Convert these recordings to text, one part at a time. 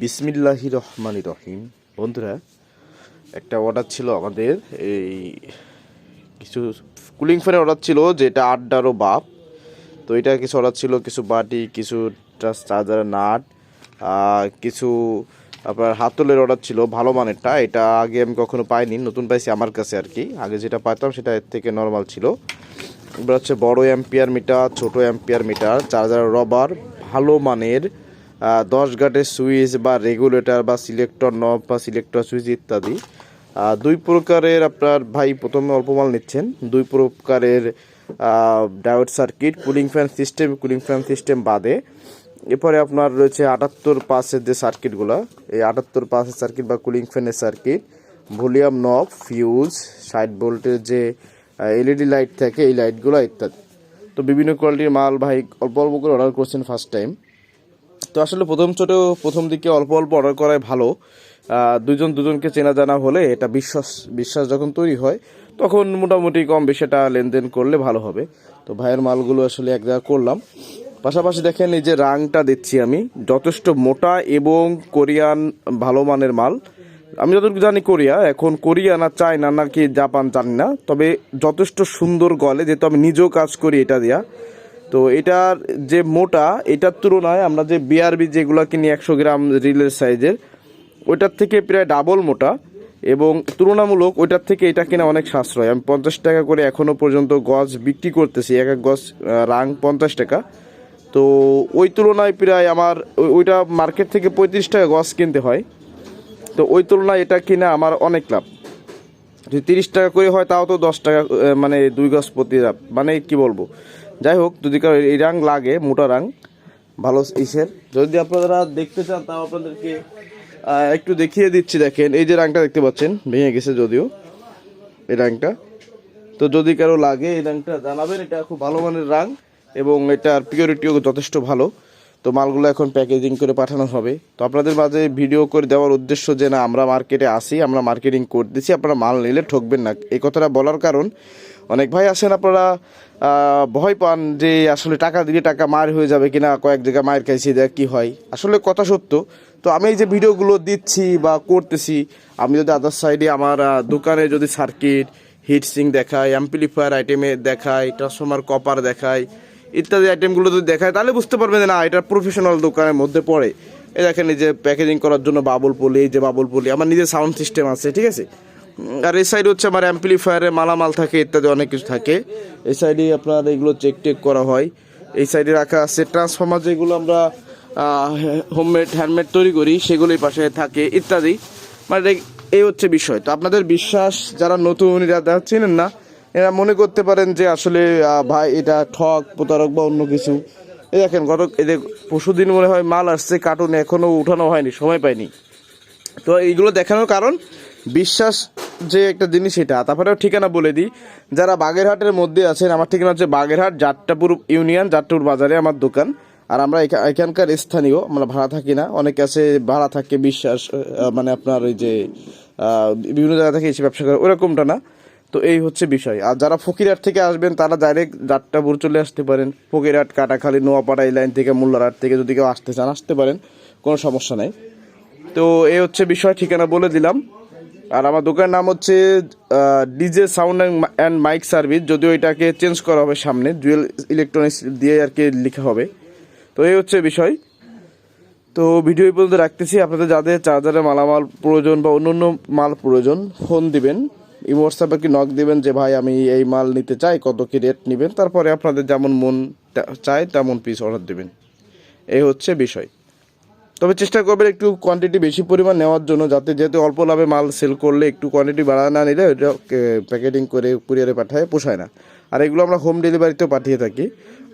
বিসমিল্লাহি রহমানি রহিম। বন্ধুরা, একটা অর্ডার ছিল আমাদের, এই কিছু কুলিং ফ্যানের অর্ডার ছিল, যেটা আড্ডারও বাপ। তো এটা কিছু অর্ডার ছিল, কিছু বাটি, কিছু চার্জারের নাট কিছু আপনার হাতলের অর্ডার ছিল, ভালো মানেরটা। এটা আগে আমি কখনো পাইনি, নতুন পাইছি আমার কাছে আর কি। আগে যেটা পাইতাম সেটা এর থেকে নর্মাল ছিল। এবার হচ্ছে বড় অ্যাম্পিয়ার মিটার ছোট অ্যাম্পিয়ার মিটার চার্জার রবার ভালো মানের দশ গাটের সুইচ বা রেগুলেটর বা সিলেক্টর নব বা সিলেক্টর সুইচ ইত্যাদি। দুই প্রকারের আপনার ভাই প্রথমে অল্প মাল নিচ্ছেন। দুই প্রকারের diode circuit cooling fan system cooling fan system বাদে। এরপরে আপনার রয়েছে আটাত্তর পাসের যে সার্কিটগুলো এই আটাত্তর পাসের সার্কিট বা কুলিং ফ্যানের সার্কিট ভলিউম নব ফিউজ ষাট ভোল্টের যে এলইডি লাইট থাকে, এই লাইটগুলো ইত্যাদি। তো বিভিন্ন কোয়ালিটির মাল ভাই অল্প অল্প করে অর্ডার করছেন ফার্স্ট টাইম তো আসলে প্রথম ছোট প্রথম দিকে অল্প অল্প অর্ডার করাই ভালো। দুজন দুজনকে চেনা জানা হলে এটা বিশ্বাস বিশ্বাস যখন তৈরি হয়, তখন মোটামুটি কম বেশি এটা লেনদেন করলে ভালো হবে। তো ভাইয়ের মালগুলো আসলে এক জায়গায় করলাম। পাশাপাশি দেখেন এই যে রাংটা দিচ্ছি আমি, যথেষ্ট মোটা এবং কোরিয়ান ভালো মানের মাল। আমি যতটুকু জানি কোরিয়া, এখন কোরিয়া না চায়না নাকি জাপান জানি না, তবে যথেষ্ট সুন্দর গলে, যেহেতু আমি নিজেও কাজ করি এটা দিয়া। তো এটার যে মোটা, এটার তুলনায় আমরা যে বিআরবি যেগুলো কিনি একশো গ্রাম রিলের সাইজের, ওইটার থেকে প্রায় ডাবল মোটা এবং তুলনামূলক ওইটার থেকে এটা কিনা অনেক সাশ্রয়। আমি পঞ্চাশ টাকা করে এখনও পর্যন্ত গজ বিক্রি করতেছি, এক এক গজ রাং পঞ্চাশ টাকা। তো ওই তুলনায় প্রায় আমার ওই- ওইটা মার্কেট থেকে পঁয়ত্রিশ টাকা গজ কিনতে হয়। তো ওই তুলনায় এটা কিনা আমার অনেক লাভ। যদি তিরিশ টাকা করে হয়, তাও তো দশ টাকা মানে দুই গজ প্রতি লাভ। মানে কি বলব? যাই হোক যদি কারও এই রাং লাগে, মোটা রাং, ভালো ইসের, যদি আপনারা দেখতে চান, তাও আপনাদেরকে একটু দেখিয়ে দিচ্ছি দেখেন, এই যে রাংটা দেখতে পাচ্ছেন, ভেঙে গেছে যদিও, এই রাংটা। তো যদি কারও লাগে এই রাংটা, জানাবেন, এটা খুব ভালো মানের রাং, এবং এটার পিওরিটিও যথেষ্ট ভালো। তো মালগুলো এখন প্যাকেজিং করে পাঠানো হবে। তো আপনাদের মাঝে ভিডিও করে দেওয়ার উদ্দেশ্য যে, না, আমরা মার্কেটে আসি আমরা মার্কেটিং করতেছি, আপনারা মাল নিলে ঠকবেন না। এই কথাটা বলার কারণ অনেক ভাই আছেন আপনারা ভয় পান যে আসলে টাকা দিলে টাকা মার হয়ে যাবে কিনা, কয়েক জায়গায় মায়ের খাইছি, দেখ কি হয়। আসলে কথা সত্য। তো আমি এই যে ভিডিওগুলো দিচ্ছি বা করতেছি, আমি যদি আদার সাইডে আমার দোকানে যদি সার্কিট হিট সিং দেখাই অ্যাম্পলিফায়ার আইটেমে দেখাই ট্রান্সফর্মার কপার দেখাই, ইত্যাদি আইটেমগুলো যদি দেখায় তাহলে বুঝতে পারবেন যে না, এটা প্রফেশনাল দোকানের মধ্যে পড়ে। এই দেখেন এই যে প্যাকেজিং করার জন্য বাবুল পলি এই যে বাবুল পলি আমার নিজের সাউন্ড সিস্টেম আছে, ঠিক আছে? আর এই সাইড হচ্ছে আমার অ্যাম্পলিফায়ারে মালামাল থাকে, ইত্যাদি অনেক কিছু থাকে। এই সাইডে আপনার এগুলো চেক টেক করা হয়। এই সাইডে রাখা আছে ট্রান্সফর্মার যেগুলো আমরা হোমমেড হ্যান্ডমেড তৈরি করি, সেগুলোই পাশে থাকে, ইত্যাদি। মানে এই হচ্ছে বিষয়। তো আপনাদের বিশ্বাস, যারা নতুন যারা চেনেন না, এরা মনে করতে পারেন যে আসলে ভাই, এটা ঠক প্রতারক বা অন্য কিছু। এই দেখেন গত এদের পরশু দিন মনে হয় মাল আসছে কার্টুন এখনও উঠানো হয়নি, সময় পায়নি তো এইগুলো দেখানোর কারণ, বিশ্বাস যে একটা জিনিস এটা তারপরেও ঠিকানা বলে দিই, যারা বাগেরহাটের মধ্যে আছেন, আমার ঠিকানা হচ্ছে বাগেরহাট জাট্টাপুর ইউনিয়ন জাট্টাপুর বাজারে আমার দোকান। আর আমরা এখানকার স্থানীয়, আমরা ভাড়া থাকি না। অনেকে আছে, ভাড়া থাকে, বিশ্বাস মানে আপনার ওই যে বিভিন্ন জায়গা থেকে এসে ব্যবসা করে, ওরকমটা না। তো এই হচ্ছে বিষয়। আর যারা ফকিরহাট থেকে আসবেন, তারা ডাইরেক্ট জাট্টাপুর চলে আসতে পারেন। ফকিরহাট, কাটাখালী, নোয়াপাড়া এই লাইন থেকে, মোল্লারহাট থেকে যদি কেউ আসতে চান, আসতে পারেন, কোনো সমস্যা নেই। তো এই হচ্ছে বিষয়, ঠিকানা বলে দিলাম। আর আমার দোকানের নাম হচ্ছে DJ sound and mic service. যদিও এটাকে চেঞ্জ করা হবে সামনে জুয়েল ইলেকট্রনিক্স দিয়ে আর কি লেখা হবে। তো এই হচ্ছে বিষয়। তো ভিডিও পর্যন্ত রাখতেছি। আপনাদের যাদের চার্জারের মালামাল প্রয়োজন বা অন্য অন্য মাল প্রয়োজন ফোন দিবেন। এই হোয়াটসঅ্যাপে কি নক দিবেন যে, ভাই, আমি এই মাল নিতে চাই, কত কি রেট নেবেন? তারপরে আপনাদের যেমন মন চায়, তেমন পিস অর্ডার দেবেন। এই হচ্ছে বিষয়। তবে চেষ্টা করবেন একটু কোয়ান্টিটি বেশি পরিমাণ নেওয়ার জন্য, যাতে যেহেতু অল্প লাভে মাল সেল করলে একটু কোয়ান্টিটি বাড়া না নিলে ওইটা প্যাকেটিং করে কুরিয়ারে পাঠায়, পোষায় না। আর এগুলো আমরা হোম ডেলিভারিতেও পাঠিয়ে থাকি।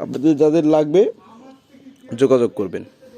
আপনাদের যাদের লাগবে যোগাযোগ করবেন।